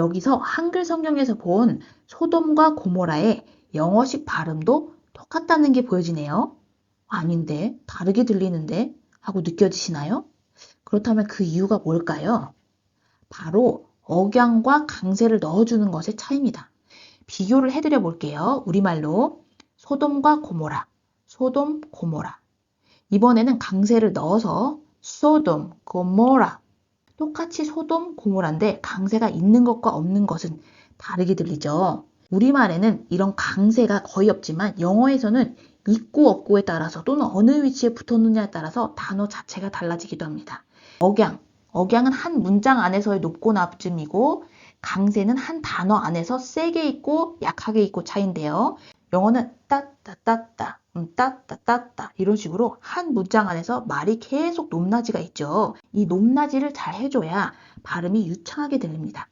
여기서 한글 성경에서 본 소돔과 고모라의 영어식 발음도 똑같다는 게 보여지네요. 아닌데, 다르게 들리는데? 하고 느껴지시나요? 그렇다면 그 이유가 뭘까요? 바로 억양과 강세를 넣어주는 것의 차이입니다. 비교를 해드려 볼게요. 우리말로 소돔과 고모라, 소돔, 고모라. 이번에는 강세를 넣어서 소돔, 고모라. 똑같이 소돔, 고모라인데 강세가 있는 것과 없는 것은 다르게 들리죠. 우리말에는 이런 강세가 거의 없지만 영어에서는 있고 없고에 따라서 또는 어느 위치에 붙었느냐에 따라서 단어 자체가 달라지기도 합니다. 억양, 억양은 한 문장 안에서의 높고 낮음이고 강세는 한 단어 안에서 세게 있고 약하게 있고 차인데요. 영어는 따따따따, 음, 따따따따 이런 식으로 한 문장 안에서 말이 계속 높낮이가 있죠. 이 높낮이를 잘 해줘야 발음이 유창하게 들립니다.